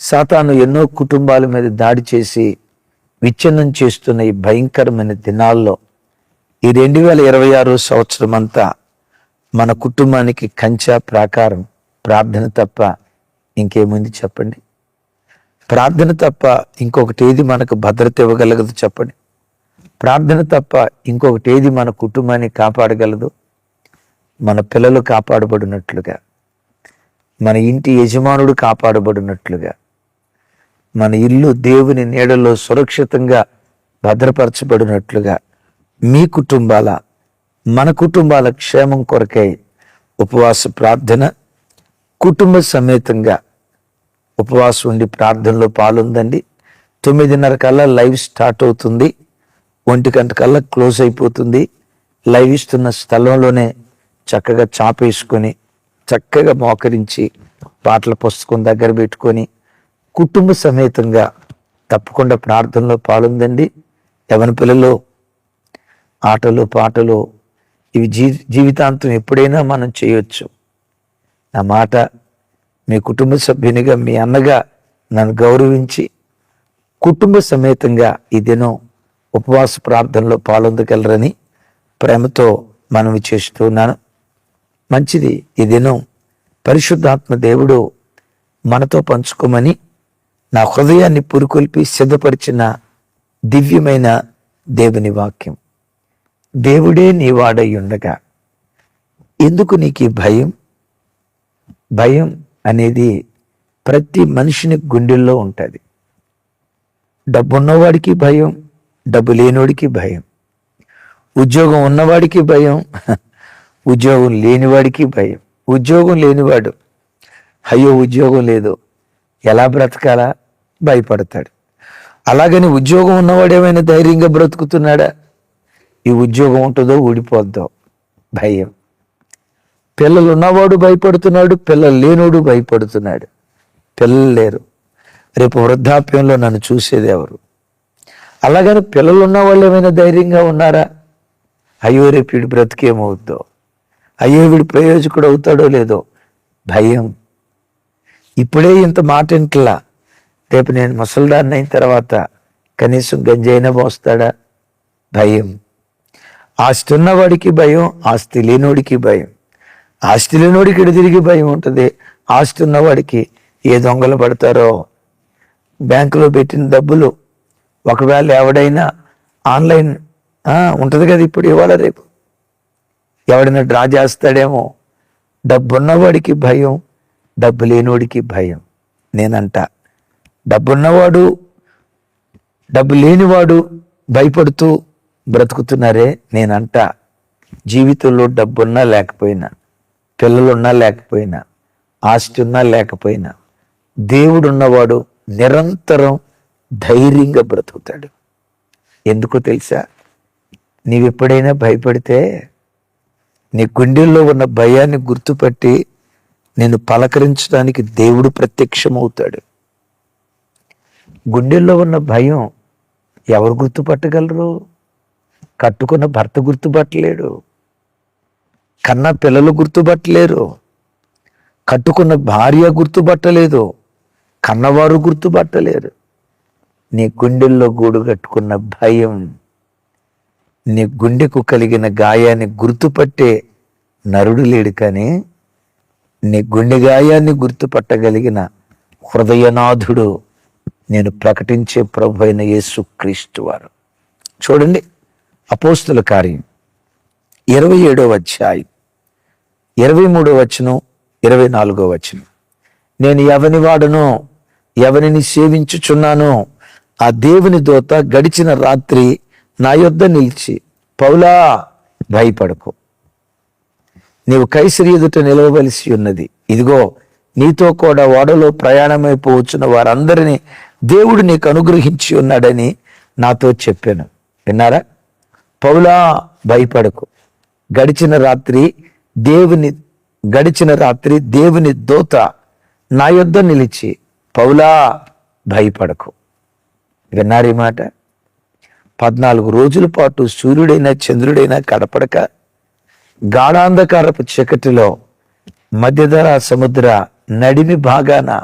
సాతాను ఎన్నో కుటుంబాల మీద దాడి చేసి విచ్ఛిన్నం చేస్తున్న ఈ భయంకరమైన దినాల్లో ఈ రెండు వేల ఇరవై ఆరు సంవత్సరం అంతా మన కుటుంబానికి కంచ ప్రాకారం ప్రార్థన తప్ప ఇంకేముంది చెప్పండి? ప్రార్థన తప్ప ఇంకొకటి ఏది మనకు భద్రత ఇవ్వగలగదు చెప్పండి? ప్రార్థన తప్ప ఇంకొకటి ఏది మన కుటుంబాన్ని కాపాడగలదు? మన పిల్లలు కాపాడబడినట్లుగా మన ఇంటి యజమానుడు కాపాడబడినట్లుగా మన ఇల్లు దేవుని నీడలో సురక్షితంగా భద్రపరచబడినట్లుగా మీ కుటుంబాల మన కుటుంబాల క్షేమం కొరకై ఉపవాస ప్రార్థన కుటుంబ సమేతంగా ఉపవాసం ఉండి ప్రార్థనలో పాలుందండి. తొమ్మిదిన్నర కల్లా లైవ్ స్టార్ట్ అవుతుంది. ఒంటి గంట కల్లా క్లోజ్ అయిపోతుంది. లైవ్ ఇస్తున్న స్థలంలోనే చక్కగా చాపేసుకొని చక్కగా మోకరించి పాటల పుస్తకం దగ్గర పెట్టుకొని కుటుంబ సమేతంగా తప్పకుండా ప్రార్థనలో పాలుందండి. యవన పిల్లలు ఆటలు పాటలు ఇవి జీ జీవితాంతం ఎప్పుడైనా మనం చేయొచ్చు. నా మాట మీ కుటుంబ సభ్యునిగా మీ అన్నగా నన్ను గౌరవించి కుటుంబ సమేతంగా ఈ దినం ఉపవాస ప్రార్థనలో పాలొందగలరని ప్రేమతో మనవి చేస్తున్నాను మంచిది ఈ దినం. పరిశుద్ధాత్మ దేవుడు మనతో పంచుకోమని నా హృదయాన్ని పురుకొల్పి సిద్ధపరిచిన దివ్యమైన దేవుని వాక్యం. దేవుడే నీ వాడై ఉండగా. ఎందుకు నీకు ఈ భయం? భయం అనేది ప్రతి మనిషిని గుండెల్లో ఉంటుంది. డబ్బు ఉన్నవాడికి భయం డబ్బు లేనివాడికి భయం. ఉద్యోగం ఉన్నవాడికి భయం ఉద్యోగం లేనివాడికి భయం. ఉద్యోగం లేనివాడు అయ్యో ఉద్యోగం లేదు. ఎలా బ్రతకాలా? భయపడతాడు. అలాగని ఉద్యోగం ఉన్నవాడు ఏమైనా ధైర్యంగా బ్రతుకుతున్నాడా? ఈ ఉద్యోగం ఉంటుందో ఊడిపోద్దో? భయం. పిల్లలు ఉన్నవాడు భయపడుతున్నాడు పిల్లలు లేనోడు భయపడుతున్నాడు. పిల్లలు లేరు. రేపు వృద్ధాప్యంలో నన్ను చూసేది ఎవరు? అలాగని పిల్లలు ఉన్న వాళ్ళు ఏమైనా ధైర్యంగా ఉన్నారా? అయ్యో రేపు వీడు బ్రతికేమవుద్దో? అయ్యో వీడు ప్రయోజకుడు అవుతాడో లేదో? భయం. ఇప్పుడే ఇంత మాట ఇంట్లా రేపు నేను ముసల్దాన్ని అయిన తర్వాత కనీసం గంజైనా పోస్తాడా? భయం. ఆస్తి ఉన్నవాడికి భయం ఆస్తి లేనోడికి భయం. ఆస్తి లేనోడికి ఇటు తిరిగి భయం ఉంటుంది. ఆస్తి ఉన్నవాడికి ఏ దొంగలు పడతారో? బ్యాంకులో పెట్టిన డబ్బులు ఒకవేళ ఎవడైనా ఆన్లైన్ ఉంటుంది కదా ఇప్పుడు ఇవాళ రేపు. ఎవడైనా డ్రా చేస్తాడేమో? డబ్బు ఉన్నవాడికి భయం డబ్బు లేనివాడికి భయం. నేనంటా. డబ్బున్నవాడు డబ్బు లేనివాడు భయపడుతూ బ్రతుకుతున్నారే నేనంట. జీవితంలో డబ్బున్నా లేకపోయినా పిల్లలున్నా లేకపోయినా ఆస్తి ఉన్నా లేకపోయినా దేవుడు ఉన్నవాడు నిరంతరం ధైర్యంగా బ్రతుకుతాడు. ఎందుకో తెలుసా? నీవెప్పుడైనా భయపడితే నీ గుండెల్లో ఉన్న భయాన్ని గుర్తుపట్టి నేను పలకరించడానికి దేవుడు ప్రత్యక్షమవుతాడు. గుండెల్లో ఉన్న భయం ఎవరు గుర్తుపట్టగలరు? కట్టుకున్న భర్త గుర్తుపట్టలేడు. కన్న పిల్లలు గుర్తుపట్టలేరు. కట్టుకున్న భార్య గుర్తుపట్టలేదు. కన్నవారు గుర్తుపట్టలేరు. నీ గుండెల్లో గూడు కట్టుకున్న భయం నీ గుండెకు కలిగిన గాయాన్ని గుర్తుపట్టే నరుడు లేడు కానీ నీ గుండె గాయాన్ని గుర్తుపట్టగలిగిన హృదయనాథుడు నేను ప్రకటించే ప్రభు అయిన యేసు క్రీస్తు వారు. చూడండి అపోస్తుల కార్యం. ఇరవై ఏడో అధ్యాయం. ఇరవై మూడో వచనం ఇరవై నాలుగో వచనం. నేను ఎవని వాడను ఎవరిని సేవించుచున్నానో ఆ దేవుని దోత గడిచిన రాత్రి నా యొద్ద నిలిచి పౌలా భయపడకు. నీవు కైసరి ఎదుట నిలవవలసి ఉన్నది. ఇదిగో నీతో కూడా ఓడలో ప్రయాణమైపోవచ్చున్న వారందరినీ దేవుడు నీకు అనుగ్రహించి ఉన్నాడని నాతో చెప్పాను. విన్నారా? పౌలా భయపడకు. గడిచిన రాత్రి దేవుని గడిచిన రాత్రి దేవుని దోత నా యొద్ద నిలిచి పౌలా భయపడకు. విన్నారీ మాట? పద్నాలుగు రోజుల పాటు సూర్యుడైనా చంద్రుడైనా కడపడక గాఢాంధకారపు చీకటిలో మధ్యధరా సముద్ర నడిమి భాగాన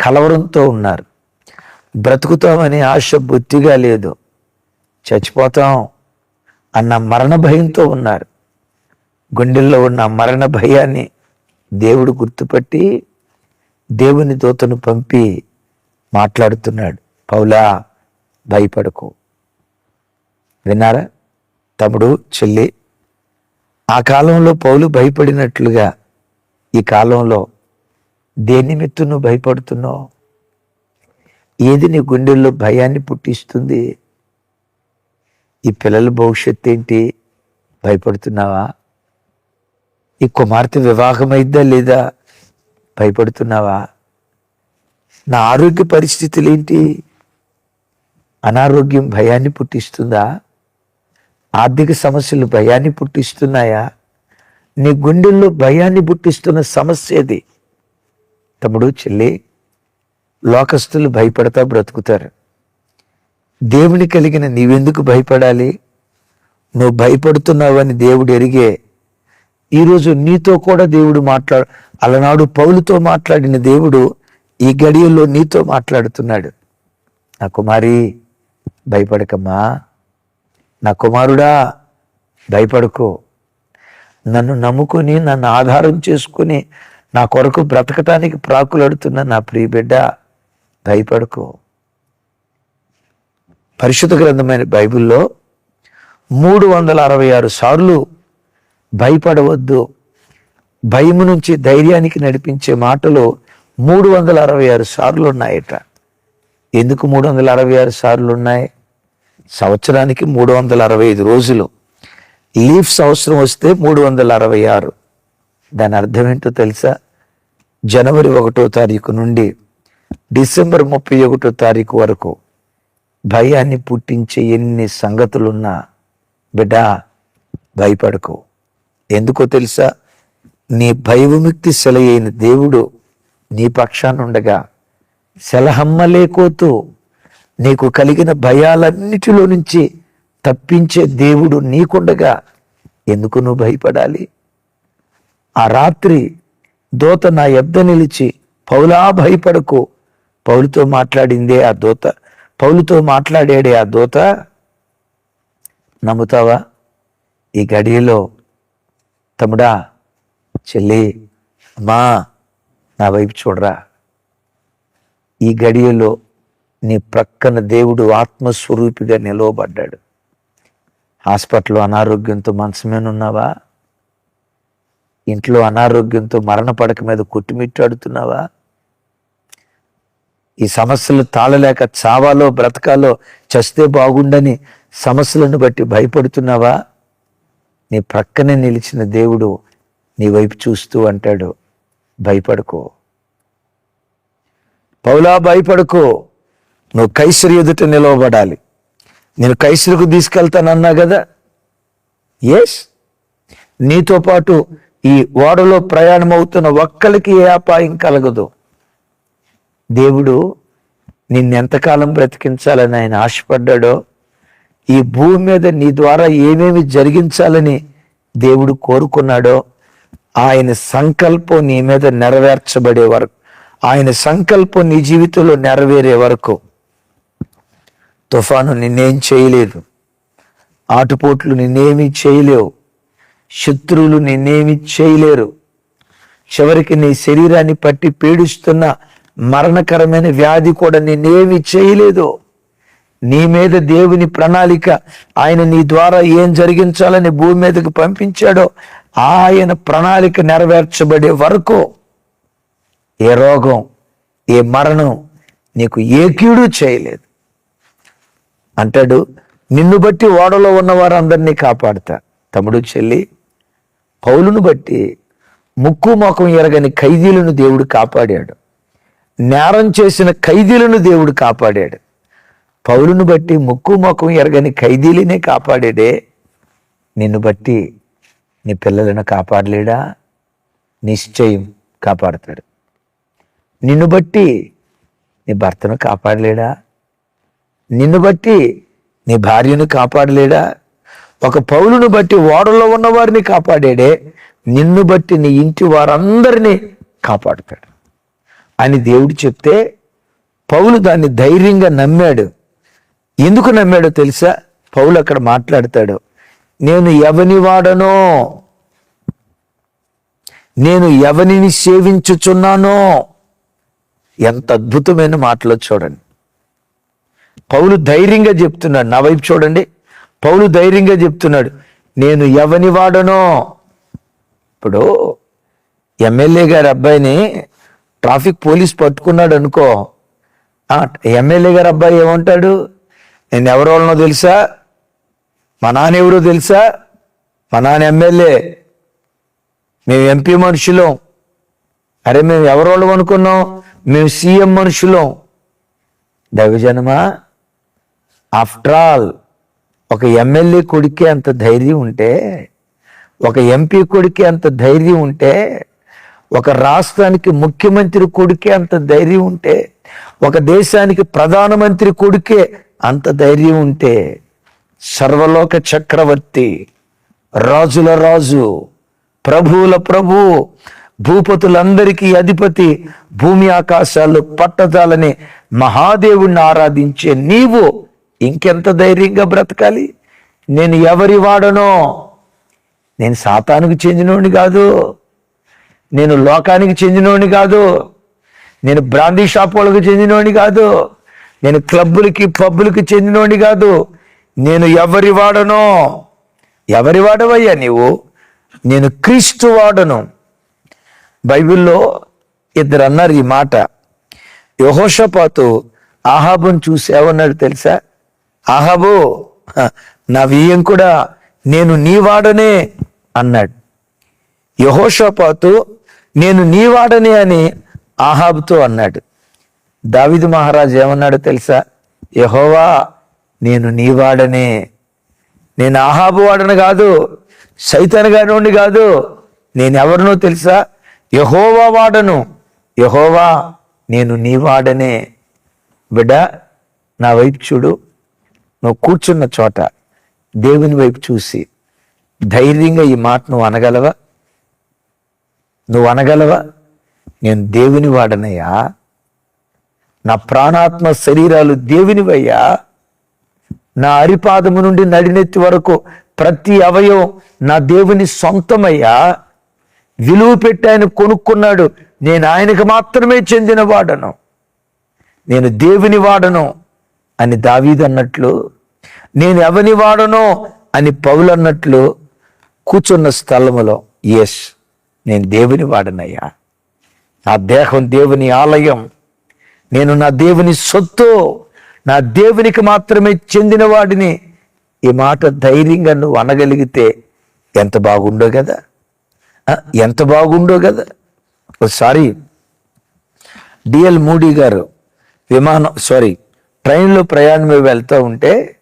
కలవరంతో ఉన్నారు. బ్రతుకుతామనే ఆశ బొత్తిగా లేదు. చచ్చిపోతాం అన్న మరణ భయంతో ఉన్నారు. గుండెల్లో ఉన్న మరణ భయాన్ని దేవుడు గుర్తుపట్టి దేవుని దూతను పంపి మాట్లాడుతున్నాడు. పౌలా భయపడకు. విన్నారా? తమ్ముడు చెల్లి ఆ కాలంలో పౌలు భయపడినట్లుగా ఈ కాలంలో దేని నిమిత్తం నువ్వు భయపడుతున్నావు? ఏది నీ గుండెల్లో భయాన్ని పుట్టిస్తుంది? ఈ పిల్లల భవిష్యత్తు ఏంటి? భయపడుతున్నావా? ఈ కుమార్తె వివాహమైద్దా లేదా? భయపడుతున్నావా? నా ఆరోగ్య పరిస్థితులు ఏంటి? అనారోగ్యం భయాన్ని పుట్టిస్తుందా? ఆర్థిక సమస్యలు భయాన్ని పుట్టిస్తున్నాయా? నీ గుండెల్లో భయాన్ని పుట్టిస్తున్న సమస్య ఇది తమ్ముడు చెల్లి లోకస్తులు భయపడతా బ్రతుకుతారు. దేవుని కలిగిన నీవెందుకు భయపడాలి? నువ్వు భయపడుతున్నావని దేవుడు ఎరిగే ఈరోజు నీతో కూడా దేవుడు మాట్లాడు అలనాడు పౌలుతో మాట్లాడిన దేవుడు ఈ గడియల్లో నీతో మాట్లాడుతున్నాడు. నా కుమారి భయపడకమ్మా. నా కుమారుడా భయపడకు. నన్ను నమ్ముకొని నన్ను ఆధారం చేసుకుని నా కొరకు బ్రతకటానికి ప్రాకులాడుతున్న నా ప్రియబిడ్డ బిడ్డ భయపడకు. పరిశుద్ధ గ్రంథమైన బైబిల్లో మూడు వందల అరవై ఆరు సార్లు భయపడవద్దు. భయము నుంచి ధైర్యానికి నడిపించే మాటలు మూడు వందల అరవై ఆరు సార్లు ఉన్నాయట. ఎందుకు మూడు వందల అరవై ఆరు సార్లు ఉన్నాయి? సంవత్సరానికి మూడు వందల అరవై ఐదు రోజులు. లీఫ్ సంవత్సరం వస్తే మూడు వందల అరవై ఆరు. దాని అర్థం ఏంటో తెలుసా? జనవరి ఒకటో తారీఖు నుండి డిసెంబర్ ముప్పై ఒకటో తారీఖు వరకు భయాన్ని పుట్టించే ఎన్ని సంగతులున్నా బిడ్డ భయపడకు. ఎందుకో తెలుసా? నీ భయవిముక్తి సెలయైన దేవుడు నీ పక్షానుండగా సెలహమ్మలేకోతూ నీకు కలిగిన భయాలన్నిటిలో నుంచి తప్పించే దేవుడు నీకుండగా ఎందుకు నువ్వు భయపడాలి? ఆ రాత్రి దోత నా ఎద్ద నిలిచి పౌలా భయపడకు. పౌలుతో మాట్లాడిందే ఆ దోత. పౌలుతో మాట్లాడాడే ఆ దూత నమ్ముతావా? ఈ గడియలో తమ్ముడా చెల్లి అమ్మా నా వైపు చూడరా. ఈ గడియలో నీ ప్రక్కన దేవుడు ఆత్మస్వరూపిగా నిలవబడ్డాడు. హాస్పిటల్లో అనారోగ్యంతో ఉన్నావా? ఇంట్లో అనారోగ్యంతో మరణ పడక మీద కొట్టుమిట్టాడుతున్నావా? ఈ సమస్యలు తాళలేక చావాలో బ్రతకాలో చస్తే బాగుండని సమస్యలను బట్టి భయపడుతున్నావా? నీ ప్రక్కనే నిలిచిన దేవుడు నీ వైపు చూస్తూ అంటాడు భయపడుకో. పౌలా భయపడుకో. నువ్వు కైసరి ఎదుట నిలవబడాలి. నేను కైసరుకు తీసుకెళ్తానన్నా కదా? ఎస్ నీతో పాటు ఈ ఓడలో ప్రయాణం అవుతున్న ఒక్కరికి ఏ అపాయం కలగదు. దేవుడు నిన్నెంతకాలం బ్రతికించాలని ఆయన ఆశపడ్డాడో ఈ భూమి మీద నీ ద్వారా ఏమేమి జరిగించాలని దేవుడు కోరుకున్నాడో ఆయన సంకల్పం నీ మీద నెరవేర్చబడే వరకు ఆయన సంకల్పం నీ జీవితంలో నెరవేరే వరకు తుఫాను నిన్నేం చేయలేదు ఆటుపోట్లు నిన్నేమీ చేయలేవు శత్రువులు నిన్నేమి చేయలేరు. చివరికి నీ శరీరాన్ని పట్టి పీడిస్తున్న మరణకరమైన వ్యాధి కూడా నేనేమి చేయలేదు. నీ మీద దేవుని ప్రణాళిక ఆయన నీ ద్వారా ఏం జరిగించాలని భూమి మీదకి పంపించాడో ఆయన ప్రణాళిక నెరవేర్చబడే వరకు ఏ రోగం ఏ మరణం నీకు ఏ కీడు చేయలేదు. అంటాడు నిన్ను బట్టి ఓడలో ఉన్న వారందరినీ కాపాడుతా. తమ్ముడు చెల్లి పౌలును బట్టి ముక్కు మొఖం ఎరగని ఖైదీలను దేవుడు కాపాడాడు. నేరం చేసిన ఖైదీలను దేవుడు కాపాడాడు. పౌలును బట్టి ముక్కు మొఖం ఎరగని ఖైదీలనే కాపాడాడే నిన్ను బట్టి నీ పిల్లలను కాపాడలేడా? నిశ్చయం కాపాడతాడు. నిన్ను బట్టి నీ భర్తను కాపాడలేడా? నిన్ను బట్టి నీ భార్యను కాపాడలేడా? ఒక పౌలును బట్టి ఓడలో ఉన్నవారిని కాపాడాడే నిన్ను బట్టి నీ ఇంటి వారందరినీ కాపాడుతాడు. అని దేవుడు చెప్తే పౌలు దాన్ని ధైర్యంగా నమ్మాడు. ఎందుకు నమ్మాడో తెలుసా? పౌలు అక్కడ మాట్లాడతాడు. నేను ఎవని వాడనో? నేను ఎవనిని సేవించుచున్నానో? ఎంత అద్భుతమైన మాటలో చూడండి. పౌలు ధైర్యంగా చెప్తున్నాడు. నా వైపు చూడండి. పౌలు ధైర్యంగా చెప్తున్నాడు. నేను ఎవని వాడనో? ఇప్పుడు ఎమ్మెల్యే గారి అబ్బాయిని ట్రాఫిక్ పోలీస్ పట్టుకున్నాడు అనుకో. ఎమ్మెల్యే గారు అబ్బాయి ఏమంటాడు? నేను ఎవరోళ్ళనో తెలుసా? మా నాన్న ఎవరో తెలుసా? మా నాన్న ఎమ్మెల్యే. మేము ఎంపీ మనుషులం. అరే మేము ఎవరోళ్ళం అనుకున్నాం? మేము సీఎం మనుషులం. దైవజనమా? ఆఫ్టర్ ఆల్ ఒక ఎమ్మెల్యే కొడుకే అంత ధైర్యం ఉంటే ఒక ఎంపీ కొడుకే అంత ధైర్యం ఉంటే ఒక రాష్ట్రానికి ముఖ్యమంత్రి కొడుకే అంత ధైర్యం ఉంటే ఒక దేశానికి ప్రధానమంత్రి కొడుకే అంత ధైర్యం ఉంటే సర్వలోక చక్రవర్తి రాజుల రాజు ప్రభువుల ప్రభు భూపతులందరికీ అధిపతి భూమి ఆకాశాలు పట్టదాలని మహాదేవుణ్ణి ఆరాధించే నీవు ఇంకెంత ధైర్యంగా బ్రతకాలి? నేను ఎవరి వాడనో? నేను సాతానికి చెందినోడిని కాదు. నేను లోకానికి చెందినోడిని కాదు. నేను బ్రాందీ షాప్ వాళ్ళకి కాదు. నేను క్లబ్బులకి పబ్బులకి చెందినోని కాదు. నేను ఎవరి వాడనో? ఎవరి వాడవయ్యా నీవు? నేను క్రీస్తు వాడను. బైబిల్లో ఇద్దరు అన్నారు ఈ మాట. యహోషపాతు ఆహాబుని చూసి ఏమన్నాడు తెలుసా? ఆహాబు నా వ్యయం కూడా నేను నీ వాడనే అన్నాడు. యహోషపాతు నేను నీవాడని అని ఆహాబుతో అన్నాడు. దావిదు మహారాజు ఏమన్నాడు తెలుసా? యహోవా నేను నీ వాడనే. నేను ఆహాబు వాడను కాదు సైతాన్ గారి కాదు. నేను ఎవరినో తెలుసా? యహోవా వాడను. యహోవా నేను నీ వాడనే. బిడ్డ నా వైపు చూడు. నువ్వు కూర్చున్న చోట దేవుని వైపు చూసి ధైర్యంగా ఈ మాట నువ్వు అనగలవా? నువ్వు అనగలవా నేను దేవుని వాడనయ్యా నా ప్రాణాత్మ శరీరాలు దేవునివయ్యా. నా అరిపాదము నుండి నడినెత్తి వరకు ప్రతి అవయవం నా దేవుని సొంతమయ్యా. విలువ పెట్టి ఆయన కొనుక్కున్నాడు. నేను ఆయనకు మాత్రమే చెందిన వాడను నేను దేవుని వాడను అని దావీదన్నట్లు నేను ఎవని వాడనో అని పౌలన్నట్లు కూర్చున్న స్థలములో ఎస్ నేను దేవుని వాడనయ్యా. నా దేహం దేవుని ఆలయం. నేను నా దేవుని సొత్తు నా దేవునికి మాత్రమే చెందిన వాడిని. ఈ మాట ధైర్యంగా నువ్వు అనగలిగితే ఎంత బాగుండో కదా? ఎంత బాగుండో కదా? ఒకసారి డిఎల్ మూడీ గారు విమానం సారీ ట్రైన్లో ప్రయాణం వెళ్తూ ఉంటే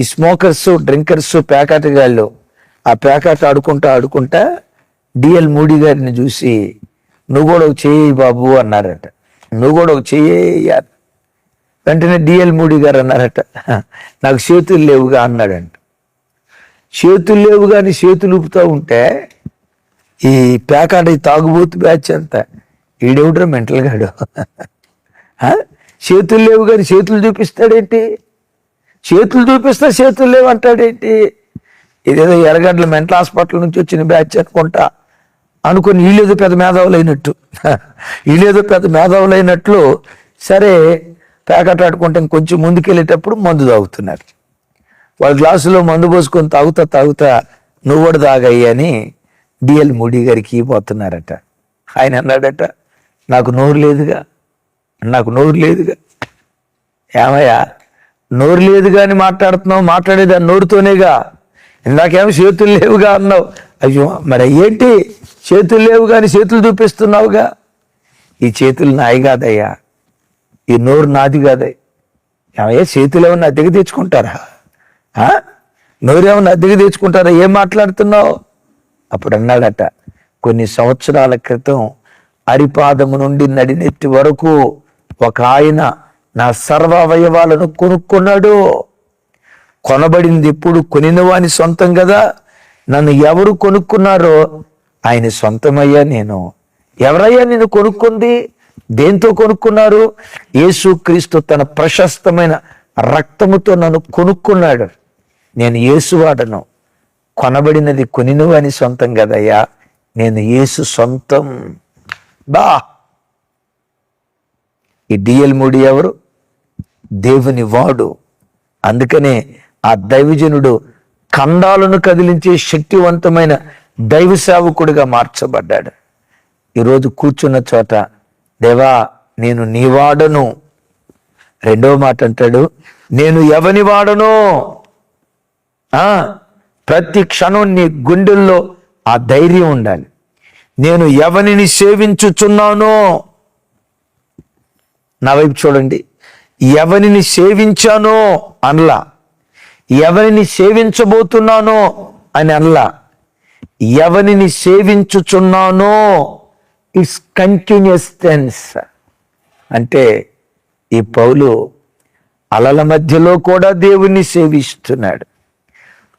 ఈ స్మోకర్స్ డ్రింకర్స్ ప్యాకెట్ గాళ్ళు ఆ ప్యాకెట్ ఆడుకుంటా ఆడుకుంటా డిఎల్ మూడి గారిని చూసి నువ్వు కూడా ఒక చేయి బాబు అన్నారట. నువ్వు కూడా ఒక చెయ్యి వెంటనే డిఎల్ మూడి గారు అన్నారట. నాకు చేతులు లేవుగా అన్నాడంట. చేతులు లేవు కానీ చేతులు ఊపుతూ ఉంటే ఈ ప్యాకాట తాగుబోతు బ్యాచ్ అంతా ఈడెవడ్రా మెంటల్ గాడు? చేతులు లేవు కానీ చేతులు చూపిస్తాడేంటి? చేతులు చూపిస్తా చేతులు లేవు అంటాడేంటి ఇదేదో ఎర్రగడ్డల మెంటల్ హాస్పిటల్ నుంచి వచ్చిన బ్యాచ్ అనుకుంటా. అనుకుని వీళ్ళేదో పెద్ద మేధావులు అయినట్టు వీళ్ళేదో పెద్ద మేధావులు అయినట్లు సరే ప్యాకెట్ ఆడుకుంటే ఇంకొంచెం ముందుకెళ్ళేటప్పుడు మందు తాగుతున్నారు. వాళ్ళ గ్లాసులో మందు పోసుకొని తాగుతా తాగుతా నువ్వడు కూడా తాగయ్యి అని డిఎల్ మోడీ గారికి పోతున్నారట ఆయన అన్నాడట నాకు నోరు లేదుగా నాకు నోరు లేదుగా. ఏమయ్యా నోరు లేదుగా అని మాట్లాడుతున్నావు మాట్లాడేది ఆ నోరుతోనేగా. ఇందాకేమో చేతులు లేవుగా అన్నావు. అయ్యో మరి ఏంటి చేతులు లేవు కానీ చేతులు చూపిస్తున్నావుగా? ఈ చేతులు నాయి కాదయ్యా. ఈ నోరు నాది కాదయ్య ఏమయ్యా చేతులు ఏమన్నా అద్దెకి తెచ్చుకుంటారా? ఆ? నోరేమన్నా అద్దెకి తెచ్చుకుంటారా? ఏం మాట్లాడుతున్నావు? అప్పుడు అన్నాడట కొన్ని సంవత్సరాల క్రితం అరిపాదము నుండి నడినెత్తి వరకు ఒక ఆయన నా సర్వ అవయవాలను కొనుక్కున్నాడు. కొనబడింది ఇప్పుడు కొనిన వాని సొంతం కదా. నన్ను ఎవరు కొనుక్కున్నారో ఆయన సొంతమయ్యా నేను. ఎవరయ్యా నేను కొనుక్కుంది? దేంతో కొనుక్కున్నారు? యేసుక్రీస్తు తన ప్రశస్తమైన రక్తముతో నన్ను కొనుక్కున్నాడు. నేను యేసువాడను కొనబడినది కొనిను అని సొంతం కదయ్యా. నేను యేసు సొంతం. బా! ఈ డిఎల్ మూడి ఎవరు? దేవుని వాడు. అందుకనే ఆ దైవజనుడు ఖండాలను కదిలించే శక్తివంతమైన దైవ సేవకుడిగా మార్చబడ్డాడు. ఈరోజు కూర్చున్న చోట దేవా నేను నీ వాడను. రెండవ మాట అంటాడు నేను ఎవని వాడను? ఆ, ప్రతి క్షణం నీ గుండెల్లో ఆ ధైర్యం ఉండాలి. నేను ఎవరిని సేవించుచున్నానో? నా వైపు చూడండి. ఎవరిని సేవించానో? అనలా. ఎవరిని సేవించబోతున్నానో? అని అనలా. ఎవరిని సేవించుచున్నానో ఇట్స్ కంటిన్యూస్ టెన్స్ అంటే ఈ పౌలు అలల మధ్యలో కూడా దేవుణ్ణి సేవిస్తున్నాడు.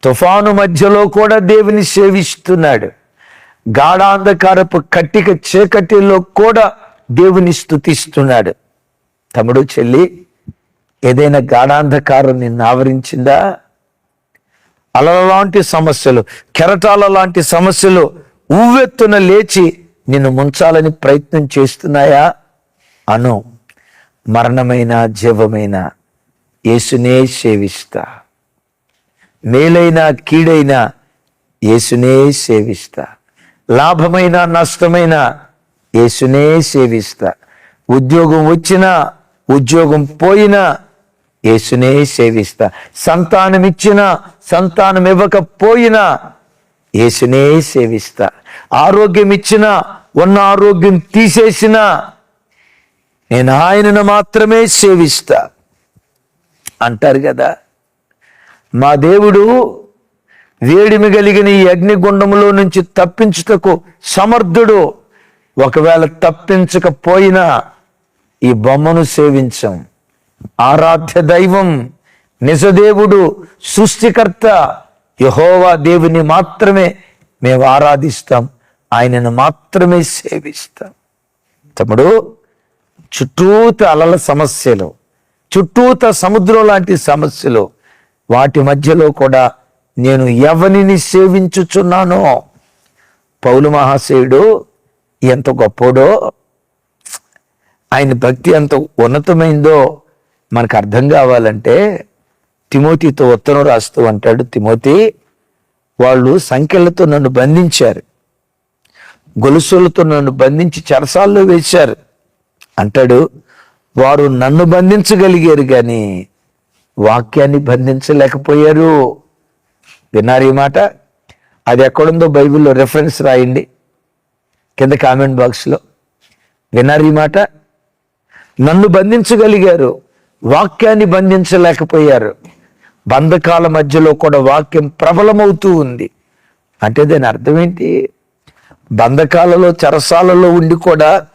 తుఫాను మధ్యలో కూడా దేవుని సేవిస్తున్నాడు. గాఢాంధకారపు కట్టిక చీకటిలో కూడా దేవుని స్తుతిస్తున్నాడు. తమ్ముడు చెల్లి ఏదైనా గాఢాంధకారం నిన్ను ఆవరించిందా? అలల లాంటి సమస్యలు కెరటాల లాంటి సమస్యలు ఉవ్వెత్తున లేచి నిన్ను ముంచాలని ప్రయత్నం చేస్తున్నాయా? అను. మరణమైన జీవమైన యేసునే సేవిస్తా. మేలైన కీడైన యేసునే సేవిస్తా. లాభమైన నష్టమైన యేసునే సేవిస్తా. ఉద్యోగం వచ్చినా ఉద్యోగం పోయినా యేసునే సేవిస్తా. సంతానం ఇచ్చినా సంతానం ఇవ్వకపోయినా యేసునే సేవిస్తా. ఆరోగ్యం ఇచ్చినా ఉన్న ఆరోగ్యం తీసేసినా నేను ఆయనను మాత్రమే సేవిస్తా. అంటారు కదా. మా దేవుడు వేడిమి కలిగిన ఈ అగ్నిగుండములో నుంచి తప్పించుటకు సమర్థుడు. ఒకవేళ తప్పించకపోయినా ఈ బొమ్మను సేవించం. ఆరాధ్య దైవం నిజదేవుడు సృష్టికర్త యహోవా దేవుని మాత్రమే మేము ఆరాధిస్తాం. ఆయనను మాత్రమే సేవిస్తాం. తమ్ముడు చుట్టూత అలల సమస్యలు చుట్టూత సముద్రం లాంటి సమస్యలు వాటి మధ్యలో కూడా నేను ఎవరిని సేవించుచున్నానో? పౌలు మహాశయుడు ఎంత గొప్పోడో ఆయన భక్తి ఎంత ఉన్నతమైందో మనకు అర్థం కావాలంటే తిమోతితో ఉత్తరం రాస్తూ అంటాడు తిమోతి. వాళ్ళు సంఖ్యలతో నన్ను బంధించారు. గొలుసులతో నన్ను బంధించి చెరసాల్లో వేశారు. అంటాడు వారు నన్ను బంధించగలిగారు కానీ వాక్యాన్ని బంధించలేకపోయారు. విన్నారు ఈ మాట? అది ఎక్కడుందో బైబిల్లో రెఫరెన్స్ రాయండి. కింద కామెంట్ బాక్స్లో విన్నారు ఈ మాట? నన్ను బంధించగలిగారు. వాక్యాన్ని బంధించలేకపోయారు. బంధకాల మధ్యలో కూడా వాక్యం ప్రబలమవుతూ ఉంది. అంటే దాని అర్థం ఏంటి? బంధకాలలో చెరసాలలో ఉండి కూడా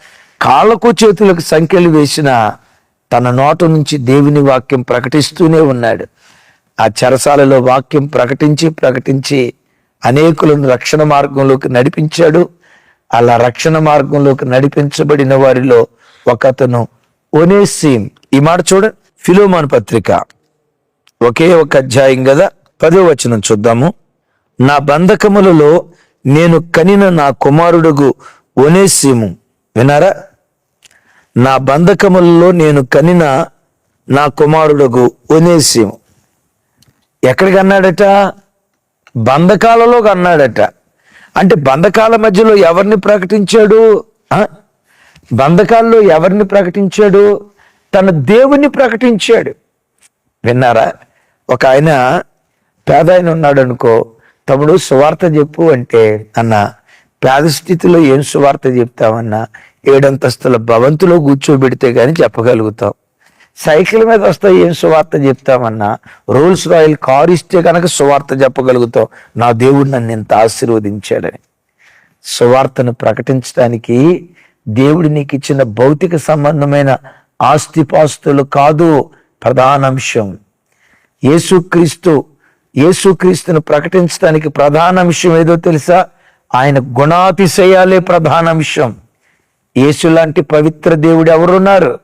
కాళ్ళకు చేతులకు సంఖ్యలు వేసిన తన నోట నుంచి దేవుని వాక్యం ప్రకటిస్తూనే ఉన్నాడు. ఆ చెరసాలలో వాక్యం ప్రకటించి ప్రకటించి అనేకులను రక్షణ మార్గంలోకి నడిపించాడు. అలా రక్షణ మార్గంలోకి నడిపించబడిన వారిలో ఒకతను ఒనేసీమ్ ఈ మాట చూడ ఫిలోమాన్ పత్రిక. ఒకే ఒక అధ్యాయం కదా పదో వచనం చూద్దాము. నా బంధకములలో నేను కనిన నా కుమారుడుగు ఒనేసిము. వినారా నా బంధకములలో నేను కనిన నా కుమారుడుగు ఒనేసిము. ఎక్కడికి అన్నాడట? బంధకాలలో అన్నాడట. అంటే బంధకాల మధ్యలో ఎవరిని ప్రకటించాడు? బంధకాల్లో ఎవరిని ప్రకటించాడు? తన దేవుణ్ణి ప్రకటించాడు. విన్నారా? ఒక ఆయన పేద ఆయన ఉన్నాడు అనుకో తమ్ముడు సువార్త చెప్పు అంటే అన్న పేద స్థితిలో ఏం సువార్త చెప్తామన్నా ఏడంతస్తుల భవంతులో కూర్చోబెడితే కానీ చెప్పగలుగుతాం సైకిల్ మీద వస్తే ఏం సువార్త చెప్తామన్నా రోల్స్ రాయల్ కారు ఇస్తే కనుక సువార్త చెప్పగలుగుతాం నా దేవుడు నన్ను ఇంత ఆశీర్వదించాడని. సువార్తను ప్రకటించడానికి దేవుడు నీకు ఇచ్చిన భౌతిక సంబంధమైన ఆస్తిపాస్తులు కాదు ప్రధాన అంశం. యేసుక్రీస్తు యేసుక్రీస్తును ప్రకటించడానికి ప్రధాన అంశం ఏదో తెలుసా? ఆయన గుణాతిశయాలే ప్రధాన అంశం. యేసు లాంటి పవిత్ర దేవుడు ఎవరున్నారు?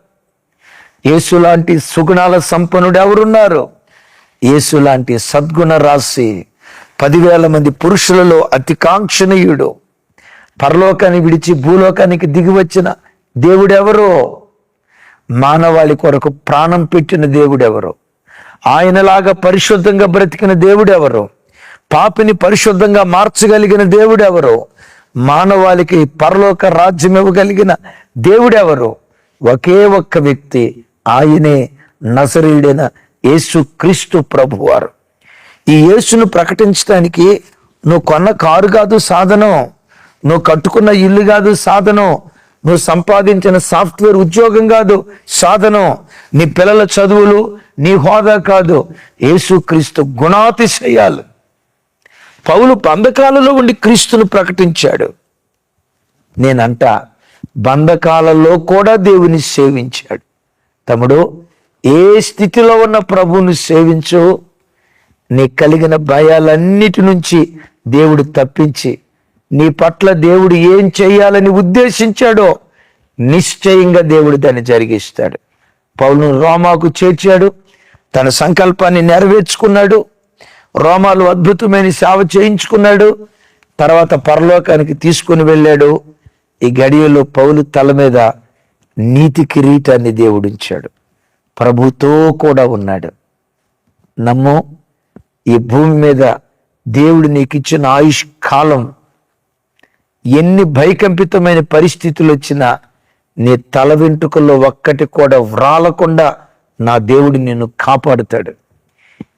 యేసు లాంటి సుగుణాల సంపన్నుడు ఎవరున్నారు? యేసు లాంటి సద్గుణ రాశి పదివేల మంది పురుషులలో అతి కాంక్షణీయుడు పరలోకాన్ని విడిచి భూలోకానికి దిగి వచ్చిన దేవుడెవరో మానవాళి కొరకు ప్రాణం పెట్టిన దేవుడెవరు? ఆయనలాగా పరిశుద్ధంగా బ్రతికిన దేవుడెవరు? పాపిని పరిశుద్ధంగా మార్చగలిగిన దేవుడెవరు? మానవాళికి పరలోక రాజ్యం ఇవ్వగలిగిన దేవుడెవరు? ఒకే ఒక్క వ్యక్తి ఆయనే నసరీడైన యేసు క్రీస్తు ప్రభువారు. ఈ యేసును ప్రకటించడానికి నువ్వు కొన్న కారు కాదు సాధనం. నువ్వు కట్టుకున్న ఇల్లు కాదు సాధనం. నువ్వు సంపాదించిన సాఫ్ట్వేర్ ఉద్యోగం కాదు సాధనం. నీ పిల్లల చదువులు నీ హోదా కాదు. యేసుక్రీస్తు గుణాతిశయాలు. పౌలు బంధకాలలో ఉండి క్రీస్తును ప్రకటించాడు. నేనంట బంధకాలలో కూడా దేవుని సేవించాడు. తమ్ముడు ఏ స్థితిలో ఉన్న ప్రభువుని సేవించు? నీ కలిగిన భయాలన్నిటి నుంచి దేవుడు తప్పించి నీ పట్ల దేవుడు ఏం చేయాలని ఉద్దేశించాడో నిశ్చయంగా దేవుడు దాన్ని జరిగిస్తాడు. పౌలను రోమాకు చేర్చాడు. తన సంకల్పాన్ని నెరవేర్చుకున్నాడు. రోమాలు అద్భుతమైన సేవ చేయించుకున్నాడు. తర్వాత పరలోకానికి తీసుకుని వెళ్ళాడు. ఈ గడియలో పౌలు తల మీద నీతి కిరీటాన్ని దేవుడించాడు ప్రభుతో కూడా ఉన్నాడు. నమ్ము ఈ భూమి మీద దేవుడు నీకు ఇచ్చిన ఆయుష్ కాలం ఎన్ని భయకంపితమైన పరిస్థితులు వచ్చినా నీ తల వెంట్రుకల్లో ఒక్కటి కూడా వ్రాలకుండా నా దేవుడు నిన్ను కాపాడుతాడు.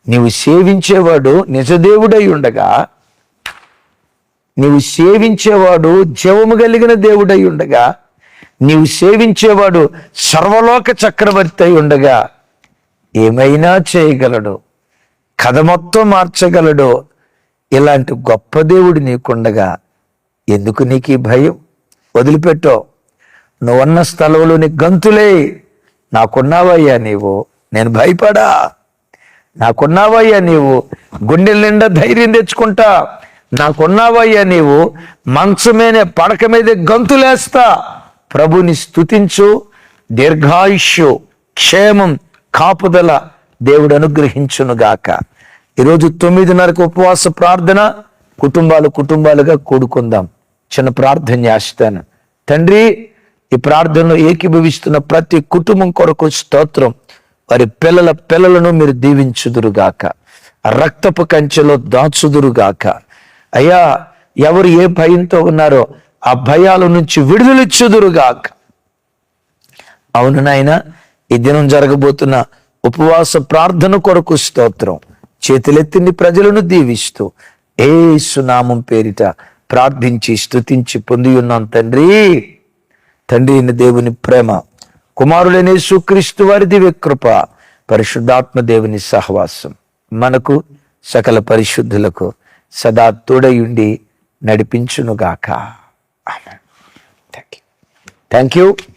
నీవు సేవించేవాడు నిజదేవుడై ఉండగా నీవు సేవించేవాడు జీవము కలిగిన దేవుడై ఉండగా నీవు సేవించేవాడు సర్వలోక చక్రవర్తి అయి ఉండగా ఏమైనా చేయగలడు కథ మొత్తం మార్చగలడు ఇలాంటి గొప్ప దేవుడు నీకుండగా ఎందుకు నీకు ఈ భయం? వదిలిపెట్టో. నువ్వున్న స్థలంలో నీ గంతులే. నాకున్నావయ్యా నీవు. నేను భయపడా. నాకున్నావయ్యా నీవు. గుండెల నిండా ధైర్యం తెచ్చుకుంటా. నాకున్నావయ్యా నీవు. మంచమేనే పడక మీద గంతులేస్తా. ప్రభుని స్తుతించు. దీర్ఘాయుష్యు క్షేమం కాపుదల దేవుడు అనుగ్రహించునుగాక. ఈరోజు తొమ్మిదిన్నరకు ఉపవాస ప్రార్థన. కుటుంబాలు కుటుంబాలుగా కూడుకుందాం. చిన్న ప్రార్థన చేస్తాను. తండ్రి ఈ ప్రార్థనలో ఏకీభవిస్తున్న ప్రతి కుటుంబం కొరకు స్తోత్రం. వారి పిల్లల పిల్లలను మీరు దీవించుదురుగాక. రక్తపు కంచెలో దాచుదురుగాక. అయ్యా ఎవరు ఏ భయంతో ఉన్నారో ఆ భయాల నుంచి విడుదలిచ్చుదురుగాక. అవును నాయన ఈ దినం జరగబోతున్న ఉపవాస ప్రార్థన కొరకు స్తోత్రం. చేతులెత్తింది ప్రజలను దీవిస్తూ. ఏ సునామం పేరిట ప్రార్థించి స్తుతించి పొంది ఉన్నాం తండ్రి. తండ్రి అయిన దేవుని ప్రేమ కుమారుడైన సుక్రీస్తు వారి దివ్య కృప పరిశుద్ధాత్మ దేవుని సహవాసం మనకు సకల పరిశుద్ధులకు సదా తోడయుండి నడిపించునుగాక. Thank you thank you